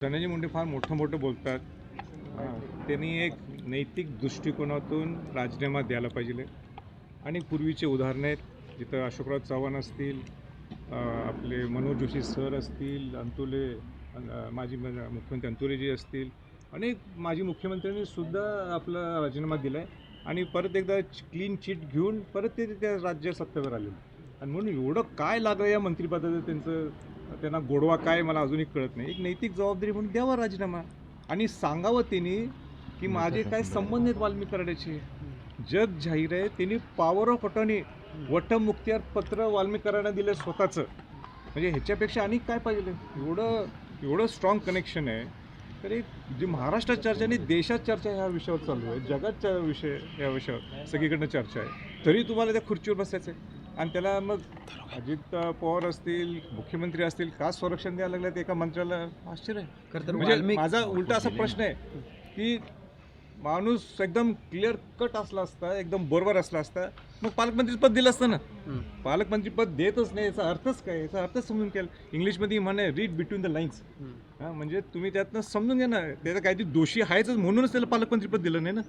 धनंजय मुंडे फार मोठं मोठं बोलतात. हां, त्यांनी एक नैतिक दृष्टिकोनातून राजीनामा द्यायला पाहिजे. आणि पूर्वीचे उदाहरणं आहेत जिथं अशोकराव चव्हाण असतील आपले मनोज जोशी सर असतील अंतुले माजी मुख्यमंत्री अंतुलेजी असतील अनेक माजी मुख्यमंत्र्यांनी सुद्धा आपला राजीनामा दिला आहे आणि परत एकदा क्लीन चिट घेऊन परत ते त्या राज्य सत्तेवर आले. आणि म्हणून एवढं काय लागलं या मंत्रिपदाचं त्यांचं त्यांना गोडवा काय मला अजूनही कळत नाही. एक नैतिक जबाबदारी म्हणून द्यावा राजीनामा. आणि सांगावं त्यांनी की माझे काय संबंध आहेत वाल्मिकी कराड्याचे जग जाहीर आहे त्यांनी पॉवर ऑफ अटॉर्नी वटमुक्त्यार पत्र वाल्मिकी कराड्यांना दिलं स्वतःचं. म्हणजे ह्याच्यापेक्षा आणि काय पाहिजे? एवढं एवढं स्ट्रॉंग कनेक्शन आहे. तर एक जी महाराष्ट्रात चर्चा आणि देशात चर्चा ह्या विषयावर चालू आहे. जगात च्या विषय या विषयावर सगळीकडनं चर्चा आहे. तरी तुम्हाला त्या खुर्चीवर बसायचं आहे आणि त्याला मग अजित पवार असतील मुख्यमंत्री असतील का संरक्षण द्यायला लागलं ते एका मंत्र्याला? आश्चर्य. आहे म्हणजे माझा उलटा असा प्रश्न आहे की माणूस एकदम क्लिअर कट असला असता एकदम बरोबर असला असता मग पालकमंत्रीपद दिलं असतं ना. पालकमंत्रीपद देतच नाही याचा अर्थच काय? याचा अर्थच समजून केला इंग्लिशमध्ये म्हणे रीड बिटवीन द लाईन्स हं. हा म्हणजे तुम्ही त्यातनं समजून घ्या ना. त्याचा काहीतरी दोषी आहेच म्हणूनच त्याला पालकमंत्रीपद दिलं नाही ना.